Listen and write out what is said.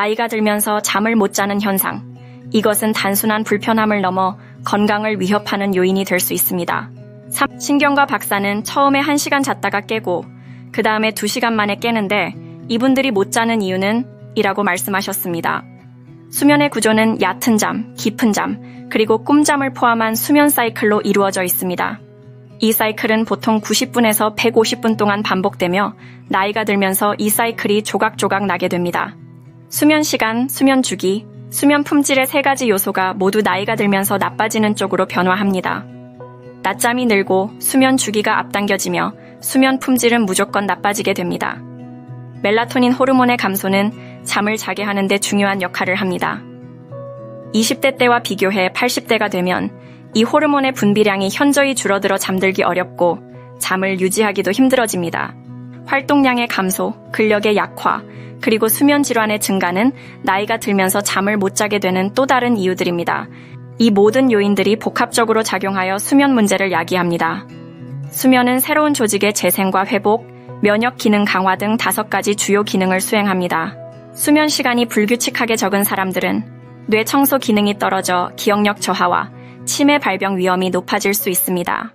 나이가 들면서 잠을 못 자는 현상. 이것은 단순한 불편함을 넘어 건강을 위협하는 요인이 될 수 있습니다. 3. 신경과 박사는 처음에 1시간 잤다가 깨고 그 다음에 2시간 만에 깨는데 이분들이 못 자는 이유는 이라고 말씀하셨습니다. 수면의 구조는 얕은 잠, 깊은 잠, 그리고 꿈잠을 포함한 수면 사이클로 이루어져 있습니다. 이 사이클은 보통 90분에서 150분 동안 반복되며 나이가 들면서 이 사이클이 조각조각 나게 됩니다. 수면 시간, 수면 주기, 수면 품질의 세 가지 요소가 모두 나이가 들면서 나빠지는 쪽으로 변화합니다. 낮잠이 늘고 수면 주기가 앞당겨지며 수면 품질은 무조건 나빠지게 됩니다. 멜라토닌 호르몬의 감소는 잠을 자게 하는데 중요한 역할을 합니다. 20대 때와 비교해 80대가 되면 이 호르몬의 분비량이 현저히 줄어들어 잠들기 어렵고 잠을 유지하기도 힘들어집니다. 활동량의 감소, 근력의 약화, 그리고 수면 질환의 증가는 나이가 들면서 잠을 못 자게 되는 또 다른 이유들입니다. 이 모든 요인들이 복합적으로 작용하여 수면 문제를 야기합니다. 수면은 새로운 조직의 재생과 회복, 면역 기능 강화 등 다섯 가지 주요 기능을 수행합니다. 수면 시간이 불규칙하게 적은 사람들은 뇌 청소 기능이 떨어져 기억력 저하와 치매 발병 위험이 높아질 수 있습니다.